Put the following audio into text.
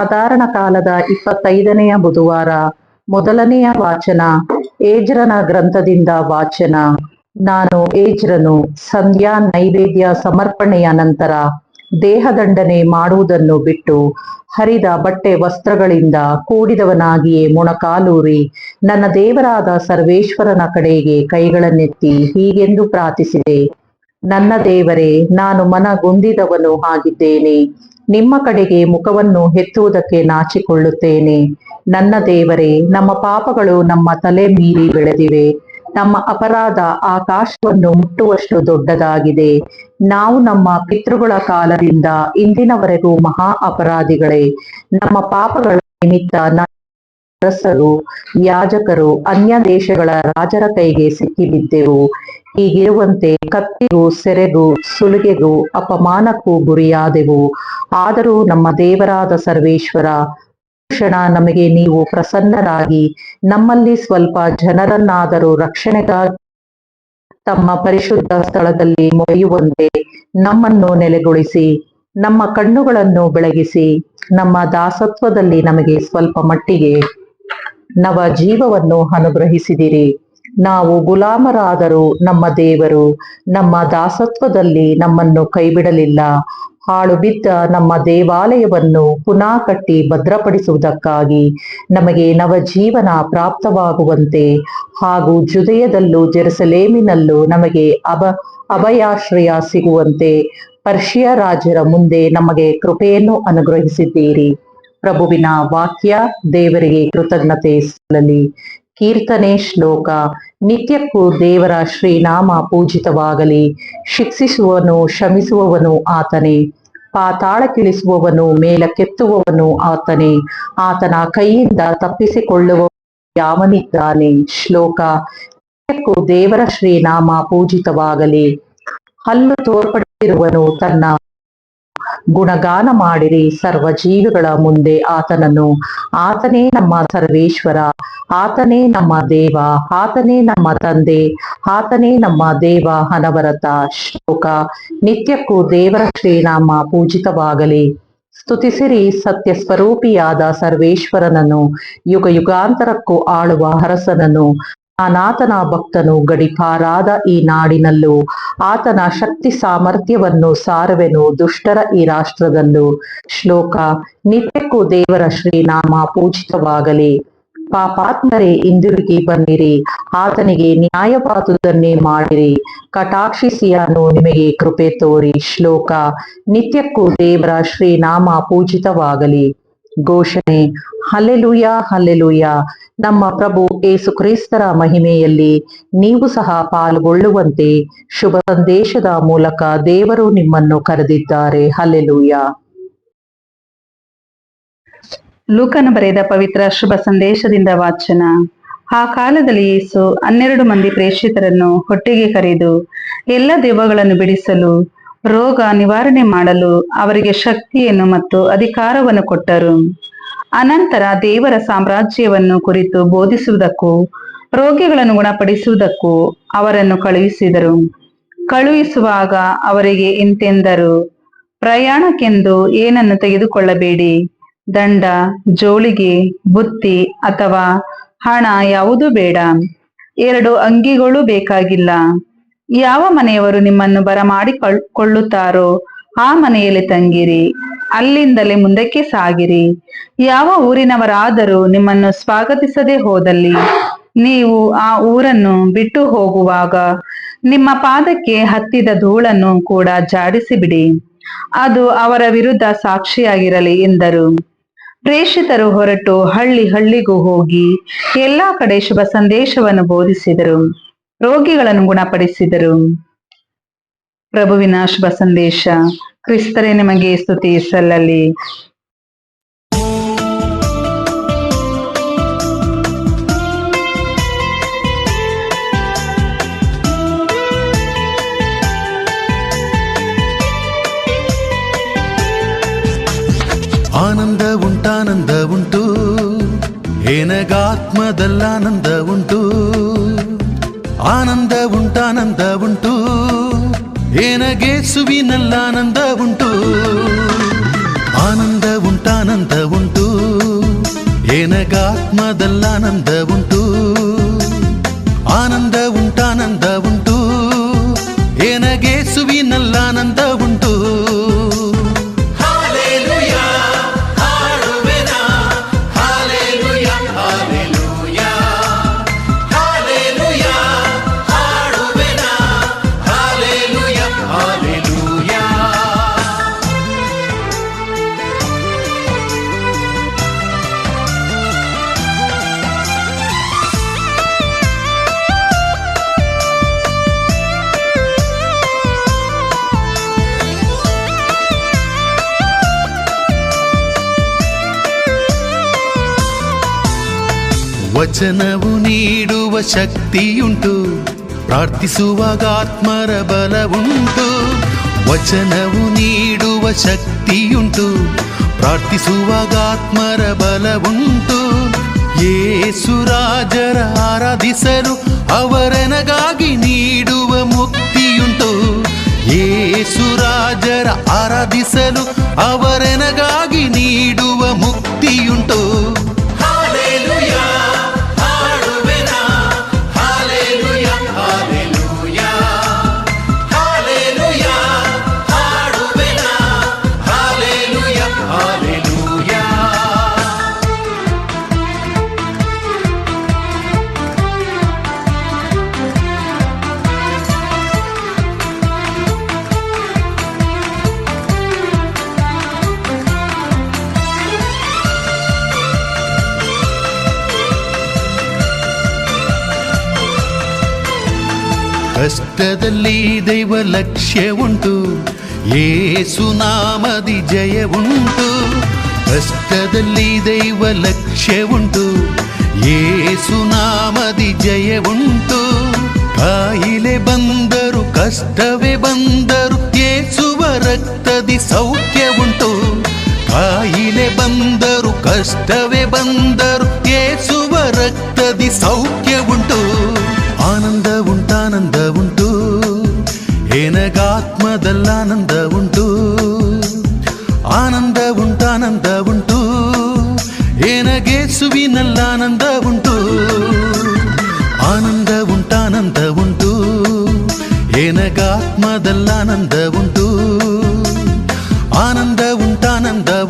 ಸಾಧಾರಣ ಕಾಲದ ಇಪ್ಪತ್ತೈದನೆಯ ಬುಧವಾರ, ಮೊದಲನೆಯ ವಾಚನ, ಏಜ್ರನ ಗ್ರಂಥದಿಂದ ವಾಚನ. ನಾನು ಏಜ್ರನು, ಸಂಧ್ಯಾ ನೈವೇದ್ಯ ಸಮರ್ಪಣೆಯ ನಂತರ ದೇಹದಂಡನೆ ಮಾಡುವುದನ್ನು ಬಿಟ್ಟು ಹರಿದ ಬಟ್ಟೆ ವಸ್ತ್ರಗಳಿಂದ ಕೂಡಿದವನಾಗಿಯೇ ಮೊಣಕಾಲೂರಿ ನನ್ನ ದೇವರಾದ ಸರ್ವೇಶ್ವರನ ಕಡೆಗೆ ಕೈಗಳನ್ನೆತ್ತಿ ಹೀಗೆಂದು ಪ್ರಾರ್ಥಿಸಿದೆ. ನನ್ನ ದೇವರೇ, ನಾನು ಮನಗುಂದಿದವನು ಆಗಿದ್ದೇನೆ ನಿಮ್ಮ ಕಡೆಗೆ ಮುಖವನ್ನು ಹೆತ್ತುವುದಕ್ಕೆ ನಾಚಿಕೊಳ್ಳುತ್ತೇನೆ. ನನ್ನ ದೇವರೇ, ನಮ್ಮ ಪಾಪಗಳು ನಮ್ಮ ತಲೆ ಮೀರಿ ಬೆಳೆದಿವೆ. ನಮ್ಮ ಅಪರಾಧ ಆಕಾಶವನ್ನು ಮುಟ್ಟುವಷ್ಟು ದೊಡ್ಡದಾಗಿದೆ. ನಾವು ನಮ್ಮ ಪಿತೃಗಳ ಕಾಲದಿಂದ ಇಂದಿನವರೆಗೂ ಮಹಾ ಅಪರಾಧಿಗಳೇ. ನಮ್ಮ ಪಾಪಗಳ ನಿಮಿತ್ತ ಅರಸರು, ಯಾಜಕರು, ಅನ್ಯ ದೇಶಗಳ ರಾಜರ ಕೈಗೆ ಸಿಕ್ಕಿಬಿದ್ದೆವು. ಹೀಗಿರುವಂತೆ ಕತ್ತಿಗೂ ಸೆರೆಗೂ ಸುಲಿಗೆಗೂ ಅಪಮಾನಕ್ಕೂ ಗುರಿಯಾದೆವು. ಆದರೂ ನಮ್ಮ ದೇವರಾದ ಸರ್ವೇಶ್ವರ, ಕ್ಷಣ ನಮಗೆ ನೀವು ಪ್ರಸನ್ನರಾಗಿ, ನಮ್ಮಲ್ಲಿ ಸ್ವಲ್ಪ ಜನರನ್ನಾದರೂ ರಕ್ಷಣೆಗಾಗಿ ತಮ್ಮ ಪರಿಶುದ್ಧ ಸ್ಥಳದಲ್ಲಿ ಮೊರೆಯುವಂತೆ ನಮ್ಮನ್ನು ನೆಲೆಗೊಳಿಸಿ, ನಮ್ಮ ಕಣ್ಣುಗಳನ್ನು ಬೆಳಗಿಸಿ, ನಮ್ಮ ದಾಸತ್ವದಲ್ಲಿ ನಮಗೆ ಸ್ವಲ್ಪ ಮಟ್ಟಿಗೆ ನವ ಜೀವವನ್ನು ಅನುಗ್ರಹಿಸಿದಿರಿ. ನಾವು ಗುಲಾಮರಾದರೂ ನಮ್ಮ ದೇವರು, ನಮ್ಮ ದಾಸತ್ವದಲ್ಲಿ ನಮ್ಮನ್ನು ಕೈಬಿಡಲಿಲ್ಲ. ಹಾಳು ಬಿದ್ದ ನಮ್ಮ ದೇವಾಲಯವನ್ನು ಪುನಃ ಕಟ್ಟಿ ಭದ್ರಪಡಿಸುವುದಕ್ಕಾಗಿ ನಮಗೆ ನವಜೀವನ ಪ್ರಾಪ್ತವಾಗುವಂತೆ ಹಾಗೂ ಜುದಯದಲ್ಲೂ ಜೆರುಸಲೇಮಿನಲ್ಲೂ ನಮಗೆ ಅಬ ಅಭಯಾಶ್ರಯ ಸಿಗುವಂತೆ ಪರ್ಷಿಯ ರಾಜರ ಮುಂದೆ ನಮಗೆ ಕೃಪೆಯನ್ನು ಅನುಗ್ರಹಿಸಿದ್ದೀರಿ. ಪ್ರಭುವಿನ ವಾಕ್ಯ ದೇವರಿಗೆ ಕೃತಜ್ಞತೆ ಸಲ್ಲಲಿ. ಕೀರ್ತನೆ ಶ್ಲೋಕ. ನಿತ್ಯಕ್ಕೂ ದೇವರ ಶ್ರೀನಾಮ ಪೂಜಿತವಾಗಲಿ. ಶಿಕ್ಷಿಸುವವನು ಶಮಿಸುವವನು ಆತನೇ. ಪಾತಾಳಕ್ಕಿಳಿಸುವವನು ಮೇಲಕ್ಕೆತ್ತುವವನು ಆತನೇ. ಆತನ ಕೈಯಿಂದ ತಪ್ಪಿಸಿಕೊಳ್ಳುವ ಯಾವನಿದ್ದಾನೆ? ಶ್ಲೋಕ. ನಿತ್ಯಕ್ಕೂ ದೇವರ ಶ್ರೀನಾಮ ಪೂಜಿತವಾಗಲಿ. ಹಲ್ಲು ತೋರ್ಪಡಿಸಿರುವನು ತನ್ನ ಗುಣಗಾನ ಮಾಡಿರಿ ಸರ್ವ ಜೀವಿಗಳ ಮುಂದೆ ಆತನನ್ನು. ಆತನೇ ನಮ್ಮ ಸರ್ವೇಶ್ವರ, ಆತನೇ ನಮ್ಮ ದೇವ, ಆತನೇ ನಮ್ಮ ತಂದೆ, ಆತನೇ ನಮ್ಮ ದೇವ ಹನವರತ ಶ್ಲೋಕ. ನಿತ್ಯಕ್ಕೂ ದೇವರ ಶ್ರೀನಾಮ ಪೂಜಿತವಾಗಲಿ. ಸ್ತುತಿಸಿರಿ ಸತ್ಯ ಸ್ವರೂಪಿಯಾದ ಸರ್ವೇಶ್ವರನನ್ನು. ಯುಗ ಯುಗಾಂತರಕ್ಕೂ ಆಳುವ ಅರಸನನ್ನು. ಅನಾಥನ ಭಕ್ತನು ಗಡಿಪಾರಾದ ಈ ನಾಡಿನಲ್ಲೂ ಆತನ ಶಕ್ತಿ ಸಾಮರ್ಥ್ಯವನ್ನು ಸಾರುವೆನು ದುಷ್ಟರ ಈ ರಾಷ್ಟ್ರದಲ್ಲೂ. ಶ್ಲೋಕ, ನಿತ್ಯಕ್ಕೂ ದೇವರ ಶ್ರೀನಾಮ ಪೂಜಿತವಾಗಲಿ. ಪಾಪಾತ್ಮರೇ, ಹಿಂದಿರುಗಿ ಬನ್ನಿರಿ. ಆತನಿಗೆ ನ್ಯಾಯಪಾತುದನ್ನೇ ಮಾಡಿರಿ. ಕಟಾಕ್ಷಿಸಿಯನ್ನು ನಿಮಗೆ ಕೃಪೆ ತೋರಿ. ಶ್ಲೋಕ, ನಿತ್ಯಕ್ಕೂ ದೇವರ ಶ್ರೀನಾಮ ಪೂಜಿತವಾಗಲಿ. ಘೋಷಣೆ. Hallelujah hallelujah. ನಮ್ಮ ಪ್ರಭು ಏಸು ಕ್ರೈಸ್ತರ ಮಹಿಮೆಯಲ್ಲಿ ನೀವು ಸಹ ಪಾಲ್ಗೊಳ್ಳುವಂತೆ ಶುಭ ಸಂದೇಶದ ಮೂಲಕ ದೇವರು ನಿಮ್ಮನ್ನು ಕರೆದಿದ್ದಾರೆ. ಹಲ್ಲೆಲೂಯ. ಲೂಕನ ಬರೆದ ಪವಿತ್ರ ಶುಭ ಸಂದೇಶದಿಂದ ವಾಚನ. ಆ ಕಾಲದಲ್ಲಿ ಯೇಸು ಹನ್ನೆರಡು ಮಂದಿ ಪ್ರೇಕ್ಷಿತರನ್ನು ಹೊಟ್ಟೆಗೆ ಕರೆದು, ಎಲ್ಲ ದೆವ್ವಗಳನ್ನು ಬಿಡಿಸಲು ರೋಗ ನಿವಾರಣೆ ಮಾಡಲು ಅವರಿಗೆ ಶಕ್ತಿಯನ್ನು ಮತ್ತು ಅಧಿಕಾರವನ್ನು ಕೊಟ್ಟರು. ಅನಂತರ ದೇವರ ಸಾಮ್ರಾಜ್ಯವನ್ನು ಕುರಿತು ಬೋಧಿಸುವುದಕ್ಕೂ, ರೋಗಿಗಳನ್ನು ಗುಣಪಡಿಸುವುದಕ್ಕೂ ಅವರನ್ನು ಕಳುಹಿಸಿದರು. ಕಳುಹಿಸುವಾಗ ಅವರಿಗೆ ಇಂತೆಂದರು ಪ್ರಯಾಣಕ್ಕೆಂದು ಏನನ್ನು ತೆಗೆದುಕೊಳ್ಳಬೇಡಿ? ದಂಡ, ಜೋಳಿಗೆ, ಬುತ್ತಿ ಅಥವಾ ಹಣ ಯಾವುದೂ ಬೇಡ. ಎರಡು ಅಂಗಿಗಳು ಬೇಕಾಗಿಲ್ಲ. ಯಾವ ಮನೆಯವರು ನಿಮ್ಮನ್ನು ಬರಮಾಡಿ ಕೊಳ್ಳುತ್ತಾರೋ, ಆ ಮನೆಯಲ್ಲಿ ತಂಗಿರಿ, ಅಲ್ಲಿಂದಲೇ ಮುಂದಕ್ಕೆ ಸಾಗಿರಿ. ಯಾವ ಊರಿನವರಾದರೂ ನಿಮ್ಮನ್ನು ಸ್ವಾಗತಿಸದೆ ಹೋದಲ್ಲಿ, ನೀವು ಆ ಊರನ್ನು ಬಿಟ್ಟು ಹೋಗುವಾಗ ನಿಮ್ಮ ಪಾದಕ್ಕೆ ಹತ್ತಿದ ಧೂಳನ್ನು ಕೂಡ ಜಾಡಿಸಿಬಿಡಿ. ಅದು ಅವರ ವಿರುದ್ಧ ಸಾಕ್ಷಿಯಾಗಿರಲಿ ಎಂದರು. ಪ್ರೇಷಿತರು ಹೊರಟು ಹಳ್ಳಿ ಹಳ್ಳಿಗೂ ಹೋಗಿ ಎಲ್ಲಾ ಕಡೆ ಶುಭ ಸಂದೇಶವನ್ನು ಬೋಧಿಸಿದರು. ರೋಗಿಗಳನ್ನು ಗುಣಪಡಿಸಿದರು. ಪ್ರಭುವಿನ ಶುಭ ಸಂದೇಶ ಕ್ರಿಸ್ತರೇ ನಿಮಗೆ ಸ್ತುತಿ ಸಲ್ಲಲಿ. ಆನಂದ ಉಂಟಾನಂದ ಉಂಟು ಏನಗಾತ್ಮದಲ್ಲಾನಂದ ಉಂಟು. ಆನಂದ ಉಂಟಾನಂದ ಉಂಟು ಏನಗೆ ಸುವಿನಲ್ಲಾನಂದ ಉಂಟು ಆನಂದ ಉಂಟಾನಂದ ಉಂಟು ಏನಗಾತ್ಮದಲ್ಲಾನಂದ ಉಂಟು ಆನಂದ ಉಂಟಾನಂದ ಉಂಟು ಏನಗೆ ಸುವಿನಲ್ಲಾನಂದ ಉಂಟು ವಚನವು ನೀಡುವ ಶಕ್ತಿಯುಂಟು ಪ್ರಾರ್ಥಿಸುವಾಗ ಆತ್ಮರ ಬಲವುಂಟು ವಚನವು ನೀಡುವ ಶಕ್ತಿಯುಂಟು ಪ್ರಾರ್ಥಿಸುವಾಗ ಆತ್ಮರ ಬಲವುಂಟು ಯೇಸುರಾಜರ ಆರಾಧಿಸಲು ಅವರನಗಾಗಿ ನೀಡುವ ಮುಕ್ತಿಯುಂಟು ಯೇಸುರಾಜರ ಆರಾಧಿಸಲು ಅವರನಗಾಗಿ ನೀಡುವ ಮುಕ್ತಿಯುಂಟು ಕಷ್ಟದಲ್ಲಿ ದೈವ ಲಕ್ಷ್ಯ ಉಂಟು ಏಸು ನಾಮದಿ ಜಯ ಉಂಟು ಕಷ್ಟದಲ್ಲಿ ದೈವ ಲಕ್ಷ್ಯ ಉಂಟು ಏಸು ನಾಮದಿ ಜಯ ಉಂಟು ಕಾಯಿಲೆ ಬಂದರು ಕಷ್ಟವೇ ಬಂದರು ಏಸುವ ರಕ್ತದಿ ಸೌಖ್ಯ ಉಂಟು ಕಾಯಿಲೆ ಬಂದರು ಕಷ್ಟವೇ ಬಂದರು ಏಸುವ ರಕ್ತದಿ ಸೌಖ್ಯ ಉಂಟು ಸುವಿನಲ್ಲಾನಂದ ಉಂಟು ಆನಂದ ಉಂಟಾನಂದ ಉಂಟು ಏನಗಾತ್ಮದಲ್ಲಾನಂದ ಉಂಟು ಆನಂದ ಉಂಟಾನಂದ ಉಂಟು